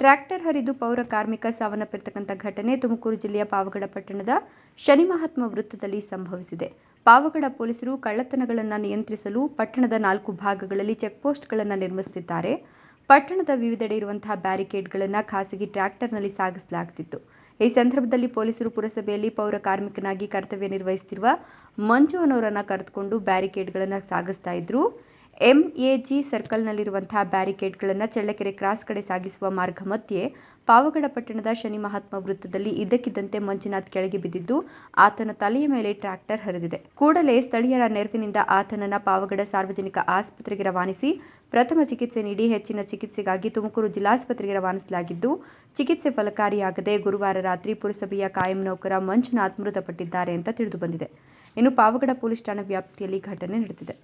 Tractor ಹರಿದು ಪೌರ ಕಾರ್ಮಿಕ ಸಾವನ್ನಪ್ಪಿರ್ತಕ್ಕಂಥ ಘಟನೆ ತುಮಕೂರು ಜಿಲ್ಲೆಯ ಪಾವಗಡ ಪಟ್ಟಣದ ಶನಿ ಮಹಾತ್ಮ ವೃತ್ತದಲ್ಲಿ ಸಂಭವಿಸಿದೆ. ಪಾವಗಡ ಪೊಲೀಸರು ಕಳ್ಳತನಗಳನ್ನು ನಿಯಂತ್ರಿಸಲು ಪಟ್ಟಣದ ನಾಲ್ಕು ಭಾಗಗಳಲ್ಲಿ ಚೆಕ್ಪೋಸ್ಟ್ಗಳನ್ನು ನಿರ್ಮಿಸುತ್ತಿದ್ದಾರೆ ಪಟ್ಟಣದ ವಿವಿಧೆಡೆ ಇರುವಂತಹ ಬ್ಯಾರಿಕೇಡ್ಗಳನ್ನು ಖಾಸಗಿ ಟ್ರ್ಯಾಕ್ಟರ್ನಲ್ಲಿ ಸಾಗಿಸಲಾಗುತ್ತಿತ್ತು ಈ ಸಂದರ್ಭದಲ್ಲಿ ಪೊಲೀಸರು ಪುರಸಭೆಯಲ್ಲಿ ಪೌರ ಕಾರ್ಮಿಕನಾಗಿ ಕರ್ತವ್ಯ ನಿರ್ವಹಿಸುತ್ತಿರುವ ಮಂಜು ಅನ್ನೋರನ್ನು ಕರೆದುಕೊಂಡು ಬ್ಯಾರಿಕೇಡ್ಗಳನ್ನು ಸಾಗಿಸ್ತಾ ಇದ್ರು. ಎಂಎಜಿ ಸರ್ಕಲ್ನಲ್ಲಿರುವಂತಹ ಬ್ಯಾರಿಕೇಡ್ಗಳನ್ನು ಚಳ್ಳಕೆರೆ ಕ್ರಾಸ್ ಕಡೆ ಸಾಗಿಸುವ ಮಾರ್ಗ ಮಧ್ಯೆ ಪಾವಗಡ ಪಟ್ಟಣದ ಶನಿ ಮಹಾತ್ಮ ವೃತ್ತದಲ್ಲಿ ಇದ್ದಕ್ಕಿದ್ದಂತೆ ಮಂಜುನಾಥ್ ಕೆಳಗೆ ಬಿದ್ದಿದ್ದು, ಆತನ ತಲೆಯ ಮೇಲೆ ಟ್ರ್ಯಾಕ್ಟರ್ ಹರಿದಿದೆ. ಕೂಡಲೇ ಸ್ಥಳೀಯರ ನೆರವಿನಿಂದ ಆತನನ್ನ ಪಾವಗಡ ಸಾರ್ವಜನಿಕ ಆಸ್ಪತ್ರೆಗೆ ರವಾನಿಸಿ ಪ್ರಥಮ ಚಿಕಿತ್ಸೆ ನೀಡಿ ಹೆಚ್ಚಿನ ಚಿಕಿತ್ಸೆಗಾಗಿ ತುಮಕೂರು ಜಿಲ್ಲಾಸ್ಪತ್ರೆಗೆ ರವಾನಿಸಲಾಗಿದ್ದು, ಚಿಕಿತ್ಸೆ ಫಲಕಾರಿಯಾಗದೆ ಗುರುವಾರ ರಾತ್ರಿ ಪುರಸಭೆಯ ಕಾಯಂ ನೌಕರ ಮಂಜುನಾಥ್ ಮೃತಪಟ್ಟಿದ್ದಾರೆ ಅಂತ ತಿಳಿದುಬಂದಿದೆ. ಇನ್ನು ಪಾವಗಡ ಪೊಲೀಸ್ ಠಾಣಾ ವ್ಯಾಪ್ತಿಯಲ್ಲಿ ಘಟನೆ ನಡೆದಿದೆ.